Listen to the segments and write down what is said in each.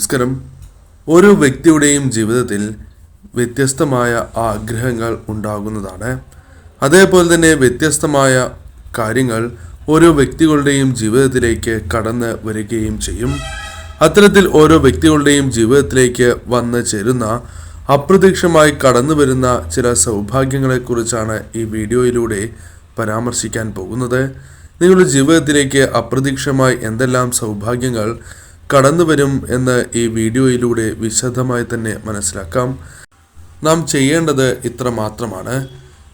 നമസ്കാരം ഓരോ വ്യക്തിയുടെയും ജീവിതത്തിൽ വ്യത്യസ്തമായ ആഗ്രഹങ്ങൾ ഉണ്ടാകുന്നതാണ്. അതേപോലെ തന്നെ വ്യത്യസ്തമായ കാര്യങ്ങൾ ഓരോ വ്യക്തികളുടെയും ജീവിതത്തിലേക്ക് കടന്ന് വരികയും ചെയ്യും. അത്തരത്തിൽ ഓരോ വ്യക്തികളുടെയും ജീവിതത്തിലേക്ക് വന്ന് ചേരുന്ന അപ്രതീക്ഷമായി കടന്നു വരുന്ന ചില സൗഭാഗ്യങ്ങളെക്കുറിച്ചാണ് ഈ വീഡിയോയിലൂടെ പരാമർശിക്കാൻ പോകുന്നത്. നിങ്ങളുടെ ജീവിതത്തിലേക്ക് അപ്രതീക്ഷമായി എന്തെല്ലാം സൗഭാഗ്യങ്ങൾ കടന്നു വരും എന്ന് ഈ വീഡിയോയിലൂടെ വിശദമായി തന്നെ മനസ്സിലാക്കാം. നാം ചെയ്യേണ്ടത് ഇത്ര മാത്രമാണ്.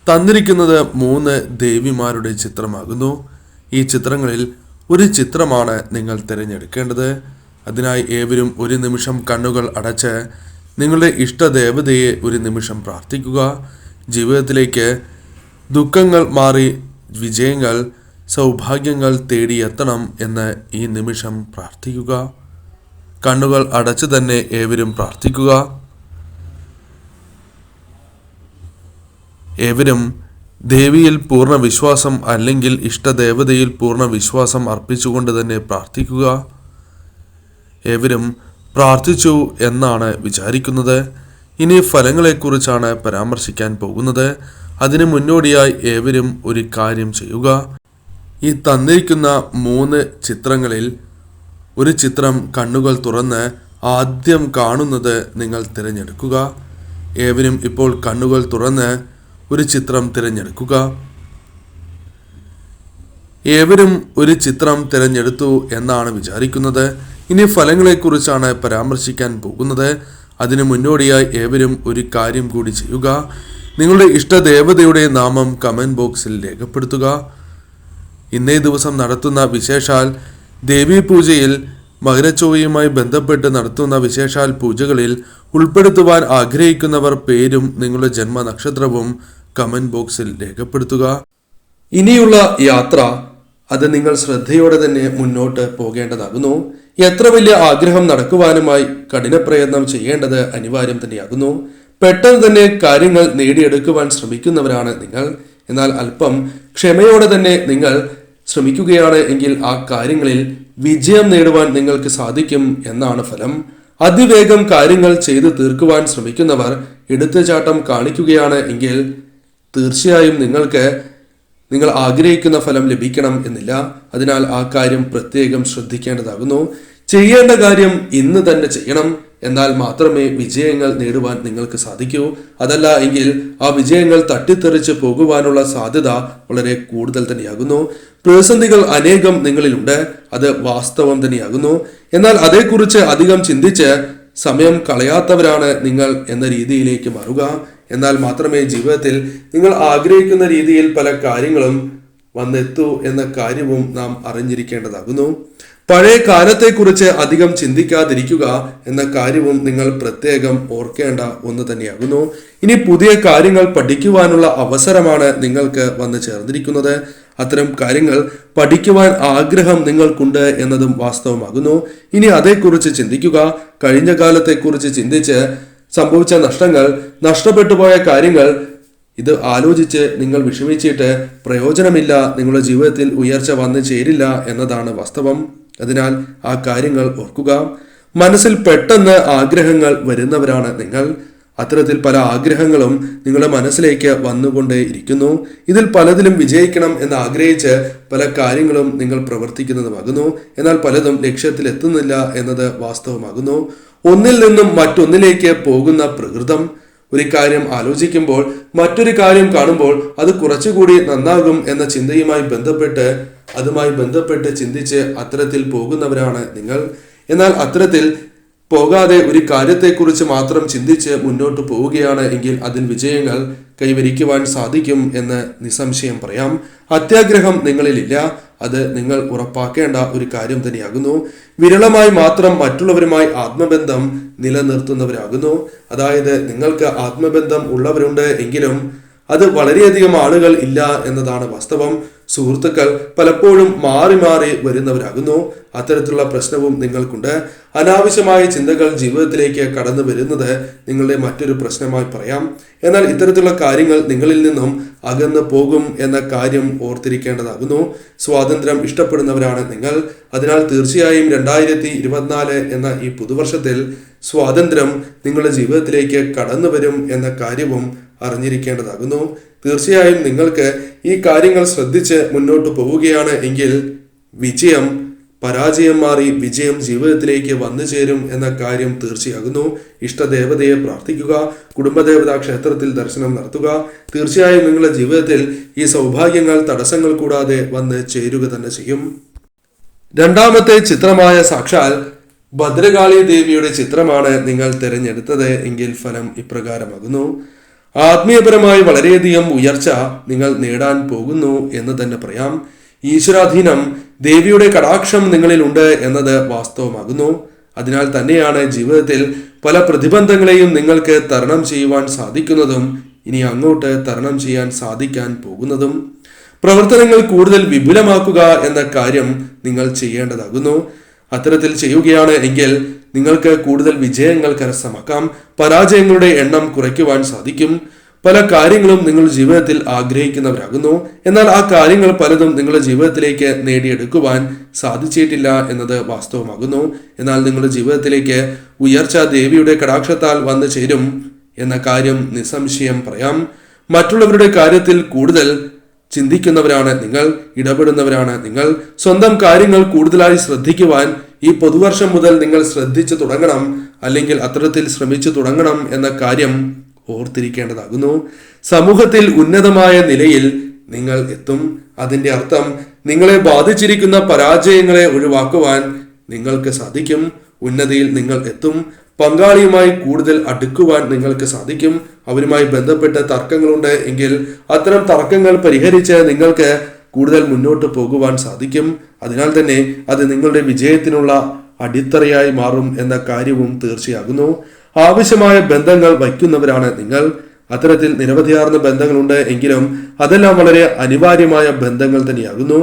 തന്നിരിക്കുന്നത് മൂന്ന് ദേവിമാരുടെ ചിത്രമാകുന്നു. ഈ ചിത്രങ്ങളിൽ ഒരു ചിത്രമാണ് നിങ്ങൾ തിരഞ്ഞെടുക്കേണ്ടത്. അതിനായി ഏവരും ഒരു നിമിഷം കണ്ണുകൾ അടച്ച് നിങ്ങളുടെ ഇഷ്ടദേവതയെ ഒരു നിമിഷം പ്രാർത്ഥിക്കുക. ജീവിതത്തിലേക്ക് ദുഃഖങ്ങൾ മാറി വിജയങ്ങൾ സൗഭാഗ്യങ്ങൾ തേടിയെത്തണം എന്ന് ഈ നിമിഷം പ്രാർത്ഥിക്കുക. കണ്ണുകൾ അടച്ചു തന്നെ ഏവരും പ്രാർത്ഥിക്കുക. ഏവരും ദേവിയിൽ പൂർണ വിശ്വാസം അല്ലെങ്കിൽ ഇഷ്ടദേവതയിൽ പൂർണ വിശ്വാസം അർപ്പിച്ചുകൊണ്ട് തന്നെ പ്രാർത്ഥിക്കുക. ഏവരും പ്രാർത്ഥിച്ചു എന്നാണ് വിചാരിക്കുന്നത്. ഇനി ഫലങ്ങളെക്കുറിച്ചാണ് പരാമർശിക്കാൻ പോകുന്നത്. അതിന് മുന്നോടിയായി ഏവരും ഒരു കാര്യം ചെയ്യുക. ഈ തന്നിരിക്കുന്ന മൂന്ന് ചിത്രങ്ങളിൽ ഒരു ചിത്രം കണ്ണുകൾ തുറന്ന് ആദ്യം കാണുന്നത് നിങ്ങൾ തിരഞ്ഞെടുക്കുക. ഏവരും ഇപ്പോൾ കണ്ണുകൾ തുറന്ന് ഒരു ചിത്രം തിരഞ്ഞെടുക്കുക. ഏവരും ഒരു ചിത്രം തിരഞ്ഞെടുത്തു എന്നാണ് വിചാരിക്കുന്നത്. ഇനി ഫലങ്ങളെക്കുറിച്ചാണ് പരാമർശിക്കാൻ പോകുന്നത്. അതിനു മുന്നോടിയായി ഏവരും ഒരു കാര്യം കൂടി ചെയ്യുക. നിങ്ങളുടെ ഇഷ്ടദേവതയുടെ നാമം കമന്റ് ബോക്സിൽ രേഖപ്പെടുത്തുക. ഇന്നേ ദിവസം നടത്തുന്ന വിശേഷാൽ ദേവീ മകരച്ചൊവ്വയുമായി ബന്ധപ്പെട്ട് നടത്തുന്ന വിശേഷാൽ പൂജകളിൽ ഉൾപ്പെടുത്തുവാൻ ആഗ്രഹിക്കുന്നവർ പേരും നിങ്ങളുടെ ജന്മ നക്ഷത്രവും കമന്റ് ബോക്സിൽ രേഖപ്പെടുത്തുക. ഇനിയുള്ള യാത്ര അത് നിങ്ങൾ ശ്രദ്ധയോടെ തന്നെ മുന്നോട്ട് പോകേണ്ടതാകുന്നു. എത്ര വലിയ ആഗ്രഹം നടക്കുവാനുമായി കഠിനപ്രയത്നം ചെയ്യേണ്ടത് അനിവാര്യം തന്നെയാകുന്നു. പെട്ടെന്ന് തന്നെ കാര്യങ്ങൾ നേടിയെടുക്കുവാൻ ശ്രമിക്കുന്നവരാണ് നിങ്ങൾ. എന്നാൽ അല്പം ക്ഷമയോടെ തന്നെ നിങ്ങൾ ശ്രമിക്കുകയാണ് എങ്കിൽ ആ കാര്യങ്ങളിൽ വിജയം നേടുവാൻ നിങ്ങൾക്ക് സാധിക്കും എന്നാണ് ഫലം. അതിവേഗം കാര്യങ്ങൾ ചെയ്തു തീർക്കുവാൻ ശ്രമിക്കുന്നവർ എടുത്തുചാട്ടം കാണിക്കുകയാണ് എങ്കിൽ തീർച്ചയായും നിങ്ങൾക്ക് നിങ്ങൾ ആഗ്രഹിക്കുന്ന ഫലം ലഭിക്കണം എന്നില്ല. അതിനാൽ ആ കാര്യം പ്രത്യേകം ശ്രദ്ധിക്കേണ്ടതാകുന്നു. ചെയ്യേണ്ട കാര്യം ഇന്ന് തന്നെ ചെയ്യണം. എന്നാൽ മാത്രമേ വിജയങ്ങൾ നേടുവാൻ നിങ്ങൾക്ക് സാധിക്കൂ. അതല്ല എങ്കിൽ ആ വിജയങ്ങൾ തട്ടിത്തെറിച്ച് പോകുവാനുള്ള സാധ്യത വളരെ കൂടുതൽ തന്നെയാകുന്നു. പ്രതിസന്ധികൾ അനേകം നിങ്ങളിലുണ്ട്. അത് വാസ്തവം തന്നെയാകുന്നു. എന്നാൽ അതേക്കുറിച്ച് അധികം ചിന്തിച്ച് സമയം കളയാത്തവരാണ് നിങ്ങൾ എന്ന രീതിയിലേക്ക് മാറുക. എന്നാൽ മാത്രമേ ജീവിതത്തിൽ നിങ്ങൾ ആഗ്രഹിക്കുന്ന രീതിയിൽ പല കാര്യങ്ങളും വന്നെത്തൂ എന്ന കാര്യവും നാം അറിഞ്ഞിരിക്കേണ്ടതാകുന്നു. പഴയ കാലത്തെക്കുറിച്ച് അധികം ചിന്തിക്കാതിരിക്കുക എന്ന കാര്യവും നിങ്ങൾ പ്രത്യേകം ഓർക്കേണ്ട ഒന്ന് തന്നെയാകുന്നു. ഇനി പുതിയ കാര്യങ്ങൾ പഠിക്കുവാനുള്ള അവസരമാണ് നിങ്ങൾക്ക് വന്നു ചേർന്നിരിക്കുന്നത്. അത്തരം കാര്യങ്ങൾ പഠിക്കുവാൻ ആഗ്രഹം നിങ്ങൾക്കുണ്ട് എന്നതും വാസ്തവമാകുന്നു. ഇനി അതേക്കുറിച്ച് ചിന്തിക്കുക. കഴിഞ്ഞ കാലത്തെക്കുറിച്ച് ചിന്തിച്ച് സംഭവിച്ച നഷ്ടങ്ങൾ നഷ്ടപ്പെട്ടുപോയ കാര്യങ്ങൾ ഇത് ആലോചിച്ച് നിങ്ങൾ വിഷമിച്ചിട്ട് പ്രയോജനമില്ല നിങ്ങളുടെ ജീവിതത്തിൽ ഉയർച്ച വന്നു ചേരില്ല എന്നതാണ് വാസ്തവം. അതിനാൽ ആ കാര്യങ്ങൾ ഓർക്കുക. മനസ്സിൽ പെട്ടെന്ന് ആഗ്രഹങ്ങൾ വരുന്നവരാണ് നിങ്ങൾ. അത്തരത്തിൽ പല ആഗ്രഹങ്ങളും നിങ്ങളുടെ മനസ്സിലേക്ക് വന്നുകൊണ്ടേ ഇരിക്കുന്നു. ഇതിൽ പലതിലും വിജയിക്കണം എന്ന് ആഗ്രഹിച്ച് പല കാര്യങ്ങളും നിങ്ങൾ പ്രവർത്തിക്കുന്നതുമാകുന്നു. എന്നാൽ പലതും ലക്ഷ്യത്തിൽ എത്തുന്നില്ല എന്നത് വാസ്തവമാകുന്നു. ഒന്നിൽ നിന്നും മറ്റൊന്നിലേക്ക് പോകുന്ന പ്രകൃതം. ഒരു കാര്യം ആലോചിക്കുമ്പോൾ മറ്റൊരു കാര്യം കാണുമ്പോൾ അത് കുറച്ചുകൂടി നന്നാകും എന്ന ചിന്തയുമായി ബന്ധപ്പെട്ട് അതുമായി ബന്ധപ്പെട്ട് ചിന്തിച്ച് അത്തരത്തിൽ പോകുന്നവരാണ് നിങ്ങൾ. എന്നാൽ അത്തരത്തിൽ പോകാതെ ഒരു കാര്യത്തെക്കുറിച്ച് മാത്രം ചിന്തിച്ച് മുന്നോട്ട് പോവുകയാണ് എങ്കിൽ അതിൽ വിജയങ്ങൾ കൈവരിക്കുവാൻ സാധിക്കും എന്ന് നിസ്സംശയം പറയാം. അത്യാഗ്രഹം നിങ്ങളിലില്ല. അത് നിങ്ങൾ ഉറപ്പാക്കേണ്ട ഒരു കാര്യം തന്നെയാകുന്നു. വിരളമായി മാത്രം മറ്റുള്ളവരുമായി ആത്മബന്ധം നിലനിർത്തുന്നവരാകുന്നു. അതായത് നിങ്ങൾക്ക് ആത്മബന്ധം ഉള്ളവരുണ്ട് എങ്കിലും അത് വളരെയധികം ആളുകൾ ഇല്ല എന്നതാണ് വാസ്തവം. സുഹൃത്തുക്കൾ പലപ്പോഴും മാറി മാറി വരുന്നവരാകുന്നു. അത്തരത്തിലുള്ള പ്രശ്നവും നിങ്ങൾക്കുണ്ട്. അനാവശ്യമായ ചിന്തകൾ ജീവിതത്തിലേക്ക് കടന്നു വരുന്നത് നിങ്ങളുടെ മറ്റൊരു പ്രശ്നമായി പറയാം. എന്നാൽ ഇത്തരത്തിലുള്ള കാര്യങ്ങൾ നിങ്ങളിൽ നിന്നും അകന്നു പോകും എന്ന കാര്യം ഓർത്തിരിക്കേണ്ടതാകുന്നു. സ്വാതന്ത്ര്യം ഇഷ്ടപ്പെടുന്നവരാണ് നിങ്ങൾ. അതിനാൽ തീർച്ചയായും രണ്ടായിരത്തി ഇരുപത്തിനാല് എന്ന ഈ പുതുവർഷത്തിൽ സ്വാതന്ത്ര്യം നിങ്ങളുടെ ജീവിതത്തിലേക്ക് കടന്നു വരും എന്ന കാര്യവും അറിഞ്ഞിരിക്കേണ്ടതാകുന്നു. തീർച്ചയായും നിങ്ങൾക്ക് ഈ കാര്യങ്ങൾ ശ്രദ്ധിച്ച് മുന്നോട്ട് പോവുകയാണ് എങ്കിൽ വിജയം പരാജയം മാറി വിജയം ജീവിതത്തിലേക്ക് വന്നു ചേരും എന്ന കാര്യം തീർച്ചയാകുന്നു. ഇഷ്ടദേവതയെ പ്രാർത്ഥിക്കുക കുടുംബദേവതാ ക്ഷേത്രത്തിൽ ദർശനം നടത്തുക. തീർച്ചയായും നിങ്ങളുടെ ജീവിതത്തിൽ ഈ സൗഭാഗ്യങ്ങൾ തടസ്സങ്ങൾ കൂടാതെ വന്ന് ചേരുക തന്നെ ചെയ്യും. രണ്ടാമത്തെ ചിത്രമായ സാക്ഷാൽ ഭദ്രകാളി ദേവിയുടെ ചിത്രമാണ് നിങ്ങൾ തിരഞ്ഞെടുത്തത് എങ്കിൽ ഫലം ഇപ്രകാരമാകുന്നു. ആത്മീയപരമായി വളരെയധികം ഉയർച്ച നിങ്ങൾ നേടാൻ പോകുന്നു എന്ന് തന്നെ പറയാം. ഈശ്വരാധീനം ദേവിയുടെ കടാക്ഷം നിങ്ങളിലുണ്ട് എന്നത് വാസ്തവമാകുന്നു. അതിനാൽ തന്നെയാണ് ജീവിതത്തിൽ പല പ്രതിബന്ധങ്ങളെയും നിങ്ങൾക്ക് തരണം ചെയ്യുവാൻ സാധിക്കുന്നതും ഇനി അങ്ങോട്ട് തരണം ചെയ്യാൻ സാധിക്കാൻ പോകുന്നതും. പ്രവർത്തനങ്ങൾ കൂടുതൽ വിപുലമാക്കുക എന്ന കാര്യം നിങ്ങൾ ചെയ്യേണ്ടതാകുന്നു. അത്തരത്തിൽ ചെയ്യുകയാണ് എങ്കിൽ നിങ്ങൾക്ക് കൂടുതൽ വിജയങ്ങൾ കരസ്ഥമാക്കാം. പരാജയങ്ങളുടെ എണ്ണം കുറയ്ക്കുവാൻ സാധിക്കും. പല കാര്യങ്ങളും നിങ്ങൾ ജീവിതത്തിൽ ആഗ്രഹിക്കുന്നവരാകുന്നു. എന്നാൽ ആ കാര്യങ്ങൾ പലതും നിങ്ങളുടെ ജീവിതത്തിലേക്ക് നേടിയെടുക്കുവാൻ സാധിച്ചിട്ടില്ല എന്നത് വാസ്തവമാകുന്നു. എന്നാൽ നിങ്ങളുടെ ജീവിതത്തിലേക്ക് ഉയർച്ച ദേവിയുടെ കടാക്ഷത്താൽ വന്നു ചേരും എന്ന കാര്യം നിസ്സംശയം പറയാം. മറ്റുള്ളവരുടെ കാര്യത്തിൽ കൂടുതൽ ചിന്തിക്കുന്നവരാണ് നിങ്ങൾ ഇടപെടുന്നവരാണ് നിങ്ങൾ. സ്വന്തം കാര്യങ്ങൾ കൂടുതലായി ശ്രദ്ധിക്കുവാൻ ഈ പുതുവർഷം മുതൽ നിങ്ങൾ ശ്രദ്ധിച്ചു തുടങ്ങണം അല്ലെങ്കിൽ അത്തരത്തിൽ ശ്രമിച്ചു തുടങ്ങണം എന്ന കാര്യം ഓർത്തിരിക്കേണ്ടതാകുന്നു. സമൂഹത്തിൽ ഉന്നതമായ നിലയിൽ നിങ്ങൾ എത്തും. അതിന്റെ അർത്ഥം നിങ്ങളെ ബാധിച്ചിരിക്കുന്ന പരാജയങ്ങളെ ഒഴിവാക്കുവാൻ നിങ്ങൾക്ക് സാധിക്കും. ഉന്നതിയിൽ നിങ്ങൾ എത്തും. പങ്കാളിയുമായി കൂടുതൽ അടുക്കുവാൻ നിങ്ങൾക്ക് സാധിക്കും. അവരുമായി ബന്ധപ്പെട്ട തർക്കങ്ങളുണ്ട് എങ്കിൽ അത്തരം തർക്കങ്ങൾ പരിഹരിച്ച് നിങ്ങൾക്ക് കൂടുതൽ മുന്നോട്ട് പോകുവാൻ സാധിക്കും. അതിനാൽ തന്നെ അത് നിങ്ങളുടെ വിജയത്തിനുള്ള അടിത്തറയായി മാറും എന്ന കാര്യവും തീർച്ചയാകുന്നു. ആവശ്യമായ ബന്ധങ്ങൾ വയ്ക്കുന്നവരാണ് നിങ്ങൾ. അത്തരത്തിൽ നിരവധിയാർന്ന ബന്ധങ്ങളുണ്ട് എങ്കിലും അതെല്ലാം വളരെ അനിവാര്യമായ ബന്ധങ്ങൾ തന്നെയാകുന്നു.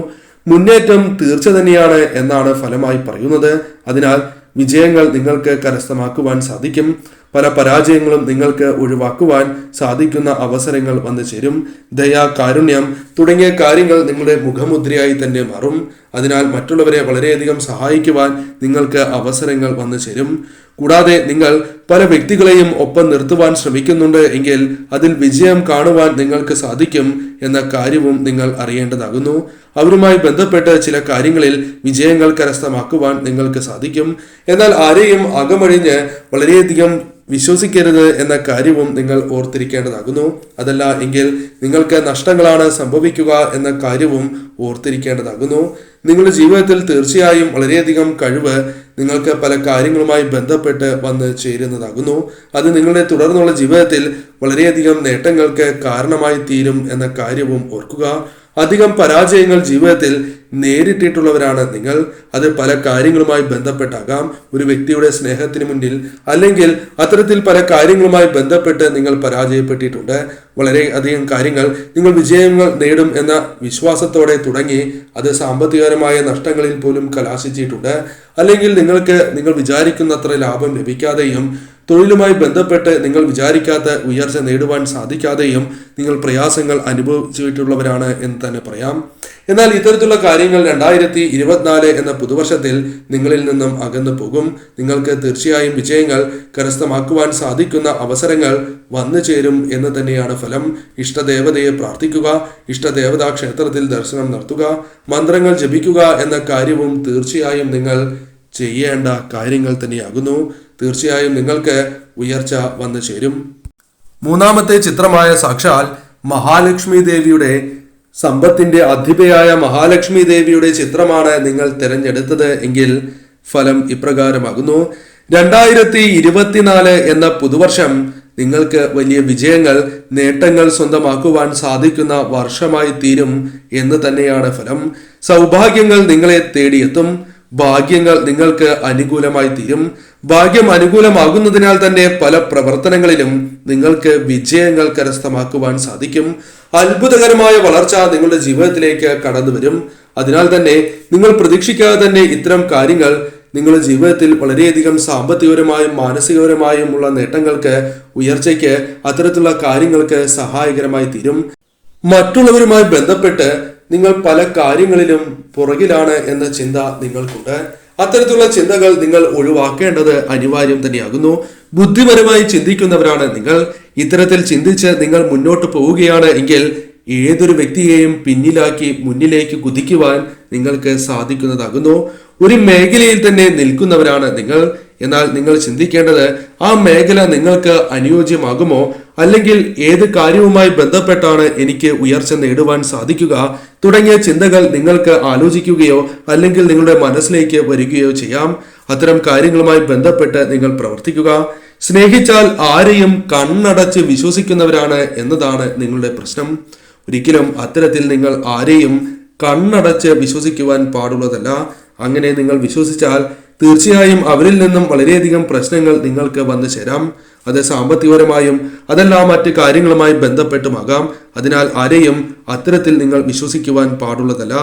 മുന്നേറ്റം തീർച്ച തന്നെയാണ് എന്നാണ് ഫലമായി പറയുന്നത്. അതിനാൽ വിജയങ്ങൾ നിങ്ങൾക്ക് കരസ്ഥമാക്കുവാൻ സാധിക്കും. പല പരാജയങ്ങളും നിങ്ങൾക്ക് ഒഴിവാക്കുവാൻ സാധിക്കുന്ന അവസരങ്ങൾ വന്നു ചേരും. ദയ കാരുണ്യം തുടങ്ങിയ കാര്യങ്ങൾ നിങ്ങളുടെ മുഖമുദ്രയായി തന്നെ മാറും. അതിനാൽ മറ്റുള്ളവരെ വളരെയധികം സഹായിക്കുവാൻ നിങ്ങൾക്ക് അവസരങ്ങൾ വന്നു ചേരും. കൂടാതെ നിങ്ങൾ പല വ്യക്തികളെയും ഒപ്പം നിർത്തുവാൻ ശ്രമിക്കുന്നുണ്ട് എങ്കിൽ അതിൽ വിജയം കാണുവാൻ നിങ്ങൾക്ക് സാധിക്കും എന്ന കാര്യവും നിങ്ങൾ അറിയേണ്ടതാകുന്നു. അവരുമായി ബന്ധപ്പെട്ട് ചില കാര്യങ്ങളിൽ വിജയങ്ങൾ കരസ്ഥമാക്കുവാൻ നിങ്ങൾക്ക് സാധിക്കും. എന്നാൽ ആരെയും അകമഴിഞ്ഞ് വളരെയധികം വിശ്വസിക്കരുത് എന്ന കാര്യവും നിങ്ങൾ ഓർത്തിരിക്കേണ്ടതാകുന്നു. അതല്ല എങ്കിൽ നിങ്ങൾക്ക് നഷ്ടങ്ങളാണ് സംഭവിക്കുക എന്ന കാര്യവും ഓർത്തിരിക്കേണ്ടതാകുന്നു. നിങ്ങളുടെ ജീവിതത്തിൽ തീർച്ചയായും വളരെയധികം കഴിവ് നിങ്ങൾക്ക് പല കാര്യങ്ങളുമായി ബന്ധപ്പെട്ട് വന്ന് ചേരുന്നതാകുന്നു. അത് നിങ്ങളുടെ തുടർന്നുള്ള ജീവിതത്തിൽ വളരെയധികം നേട്ടങ്ങൾക്ക് കാരണമായി തീരും എന്ന കാര്യവും ഓർക്കുക. അധികം പരാജയങ്ങൾ ജീവിതത്തിൽ നേരിട്ടിട്ടുള്ളവരാണ്. നിങ്ങൾ അത് പല കാര്യങ്ങളുമായി ബന്ധപ്പെട്ടാകാം. ഒരു വ്യക്തിയുടെ സ്നേഹത്തിന് മുന്നിൽ അല്ലെങ്കിൽ അത്തരത്തിൽ പല കാര്യങ്ങളുമായി ബന്ധപ്പെട്ട് നിങ്ങൾ പരാജയപ്പെട്ടിട്ടുണ്ട്. വളരെ അധികം കാര്യങ്ങൾ നിങ്ങൾ വിജയങ്ങൾ നേടും എന്ന വിശ്വാസത്തോടെ തുടങ്ങി അത് സാമ്പത്തികപരമായ നഷ്ടങ്ങളിൽ പോലും കലാശിച്ചിട്ടുണ്ട്. അല്ലെങ്കിൽ നിങ്ങൾക്ക് നിങ്ങൾ വിചാരിക്കുന്നത്ര ലാഭം ലഭിക്കാതെയും തൊഴിലുമായി ബന്ധപ്പെട്ട് നിങ്ങൾ വിചാരിക്കാത്ത ഉയർച്ച നേടുവാൻ സാധിക്കാതെയും നിങ്ങൾ പ്രയാസങ്ങൾ അനുഭവിച്ചിട്ടുള്ളവരാണ് എന്ന് തന്നെ പറയാം. എന്നാൽ ഇത്തരത്തിലുള്ള കാര്യങ്ങൾ രണ്ടായിരത്തി ഇരുപത്തിനാല് എന്ന പുതുവർഷത്തിൽ നിങ്ങളിൽ നിന്നും അകന്നു പോകും. നിങ്ങൾക്ക് തീർച്ചയായും വിജയങ്ങൾ കരസ്ഥമാക്കുവാൻ സാധിക്കുന്ന അവസരങ്ങൾ വന്നു ചേരും എന്ന് തന്നെയാണ് ഫലം. ഇഷ്ടദേവതയെ പ്രാർത്ഥിക്കുക ഇഷ്ടദേവതാ ക്ഷേത്രത്തിൽ ദർശനം നടത്തുക മന്ത്രങ്ങൾ ജപിക്കുക എന്ന കാര്യവും തീർച്ചയായും നിങ്ങൾ ചെയ്യേണ്ട കാര്യങ്ങൾ തന്നെയാകുന്നു. തീർച്ചയായും നിങ്ങൾക്ക് ഉയർച്ച വന്നു ചേരും. മൂന്നാമത്തെ ചിത്രമായ സാക്ഷാൽ മഹാലക്ഷ്മി ദേവിയുടെ സമ്പത്തിന്റെ അധിപയായ മഹാലക്ഷ്മി ദേവിയുടെ ചിത്രമാണ് നിങ്ങൾ തിരഞ്ഞെടുത്തത് എങ്കിൽ ഫലം ഇപ്രകാരമാകുന്നു. രണ്ടായിരത്തി ഇരുപത്തിനാല് എന്ന പുതുവർഷം നിങ്ങൾക്ക് വലിയ വിജയങ്ങൾ നേട്ടങ്ങൾ സ്വന്തമാക്കുവാൻ സാധിക്കുന്ന വർഷമായി തീരും എന്ന് തന്നെയാണ് ഫലം. സൗഭാഗ്യങ്ങൾ നിങ്ങളെ തേടിയെത്തും. ഭാഗ്യങ്ങൾ നിങ്ങൾക്ക് അനുകൂലമായി തീരും. ഭാഗ്യം അനുകൂലമാകുന്നതിനാൽ തന്നെ പല പ്രവർത്തനങ്ങളിലും നിങ്ങൾക്ക് വിജയങ്ങൾ കരസ്ഥമാക്കുവാൻ സാധിക്കും. അത്ഭുതകരമായ വളർച്ച നിങ്ങളുടെ ജീവിതത്തിലേക്ക് കടന്നു വരും അതിനാൽ തന്നെ നിങ്ങൾ പ്രതീക്ഷിക്കാതെ തന്നെ ഇത്തരം കാര്യങ്ങൾ നിങ്ങളുടെ ജീവിതത്തിൽ വളരെയധികം സാമ്പത്തികപരമായും മാനസികപരമായും ഉള്ള നേട്ടങ്ങൾക്ക് ഉയർച്ചയ്ക്ക് അത്തരത്തിലുള്ള കാര്യങ്ങൾക്ക് സഹായകരമായി തീരും. മറ്റുള്ളവരുമായി ബന്ധപ്പെട്ട് നിങ്ങൾ പല കാര്യങ്ങളിലും പുറകിലാണ് എന്ന ചിന്ത നിങ്ങൾക്കുണ്ട്. അത്തരത്തിലുള്ള ചിന്തകൾ നിങ്ങൾ ഒഴിവാക്കേണ്ടത് അനിവാര്യം തന്നെയാകുന്നു. ബുദ്ധിപരമായി ചിന്തിക്കുന്നവരാണ് നിങ്ങൾ. ഇത്തരത്തിൽ ചിന്തിച്ച് നിങ്ങൾ മുന്നോട്ട് പോവുകയാണ് എങ്കിൽ ഏതൊരു വ്യക്തിയെയും പിന്നിലാക്കി മുന്നിലേക്ക് കുതിക്കുവാൻ നിങ്ങൾക്ക് സാധിക്കുന്നതാകുന്നു. ഒരു മേഖലയിൽ തന്നെ നിൽക്കുന്നവരാണ് നിങ്ങൾ. എന്നാൽ നിങ്ങൾ ചിന്തിക്കേണ്ടത് ആ മേഖല നിങ്ങൾക്ക് അനുയോജ്യമാകുമോ? അല്ലെങ്കിൽ ഏത് കാര്യവുമായി ബന്ധപ്പെട്ടാണ് എനിക്ക് ഉയർച്ച നേടുവാൻ സാധിക്കുക തുടങ്ങിയ ചിന്തകൾ നിങ്ങൾക്ക് ആലോചിക്കുകയോ അല്ലെങ്കിൽ നിങ്ങളുടെ മനസ്സിലേക്ക് വരികയോ ചെയ്യാം. അത്തരം കാര്യങ്ങളുമായി ബന്ധപ്പെട്ട് നിങ്ങൾ പ്രവർത്തിക്കുക. സ്നേഹിച്ചാൽ ആരെയും കണ്ണടച്ച് വിശ്വസിക്കുന്നവരാണ് എന്നതാണ് നിങ്ങളുടെ പ്രശ്നം. ഒരിക്കലും അത്തരത്തിൽ നിങ്ങൾ ആരെയും കണ്ണടച്ച് വിശ്വസിക്കുവാൻ പാടുള്ളതല്ല. അങ്ങനെ നിങ്ങൾ വിശ്വസിച്ചാൽ തീർച്ചയായും അവരിൽ നിന്നും വളരെയധികം പ്രശ്നങ്ങൾ നിങ്ങൾക്ക് വന്നു ചേരാം അത് സാമ്പത്തികപരമായും അതെല്ലാം മറ്റ് കാര്യങ്ങളുമായി ബന്ധപ്പെട്ടുമാകാം. അതിനാൽ ആരെയും അത്തരത്തിൽ നിങ്ങൾ വിശ്വസിക്കുവാൻ പാടുള്ളതല്ല.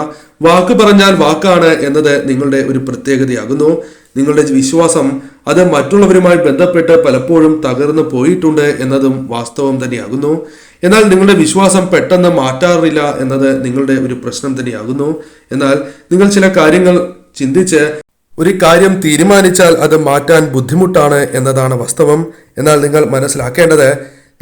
വാക്ക് പറഞ്ഞാൽ വാക്കാണ് എന്നത് നിങ്ങളുടെ ഒരു പ്രത്യേകതയാകുന്നു. നിങ്ങളുടെ വിശ്വാസം അത് മറ്റുള്ളവരുമായി ബന്ധപ്പെട്ട് പലപ്പോഴും തകർന്നു പോയിട്ടുണ്ട് എന്നതും വാസ്തവം തന്നെയാകുന്നു. എന്നാൽ നിങ്ങളുടെ വിശ്വാസം പെട്ടെന്ന് മാറ്റാറില്ല എന്നത് നിങ്ങളുടെ ഒരു പ്രശ്നം തന്നെയാകുന്നു. എന്നാൽ നിങ്ങൾ ചില കാര്യങ്ങൾ ചിന്തിച്ച് ഒരു കാര്യം തീരുമാനിച്ചാൽ അത് മാറ്റാൻ ബുദ്ധിമുട്ടാണ് എന്നതാണ് വാസ്തവം. എന്നാൽ നിങ്ങൾ മനസ്സിലാക്കേണ്ടത്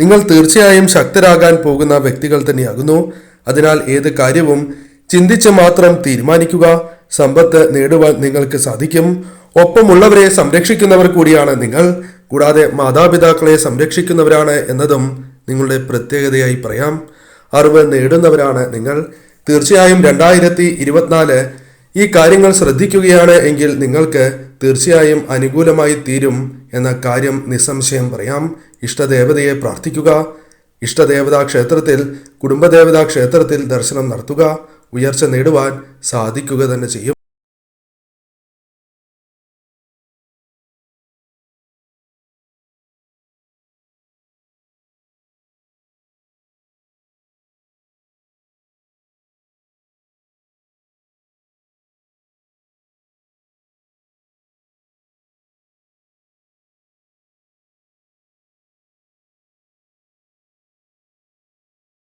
നിങ്ങൾ തീർച്ചയായും ശക്തരാകാൻ പോകുന്ന വ്യക്തികൾ തന്നെയാകുന്നു. അതിനാൽ ഏത് കാര്യവും ചിന്തിച്ച് മാത്രം തീരുമാനിക്കുക സമ്പത്ത് നേടുവാൻ നിങ്ങൾക്ക് സാധിക്കും. ഒപ്പമുള്ളവരെ സംരക്ഷിക്കുന്നവർ കൂടിയാണ് നിങ്ങൾ. കൂടാതെ മാതാപിതാക്കളെ സംരക്ഷിക്കുന്നവരാണ് എന്നതും നിങ്ങളുടെ പ്രത്യേകതയായി പറയാം. അറിവ് നേടുന്നവരാണ് നിങ്ങൾ. തീർച്ചയായും രണ്ടായിരത്തി ഇരുപത്തിനാല് ഈ കാര്യങ്ങൾ ശ്രദ്ധിക്കുകയാണ് എങ്കിൽ നിങ്ങൾക്ക് തീർച്ചയായും അനുകൂലമായി തീരും എന്ന കാര്യം നിസ്സംശയം പറയാം. ഇഷ്ടദേവതയെ പ്രാർത്ഥിക്കുക. ഇഷ്ടദേവതാ ക്ഷേത്രത്തിൽ കുടുംബദേവതാ ക്ഷേത്രത്തിൽ ദർശനം നടത്തുക. ഉയർച്ച നേടുവാൻ സാധിക്കുക തന്നെ ചെയ്യും.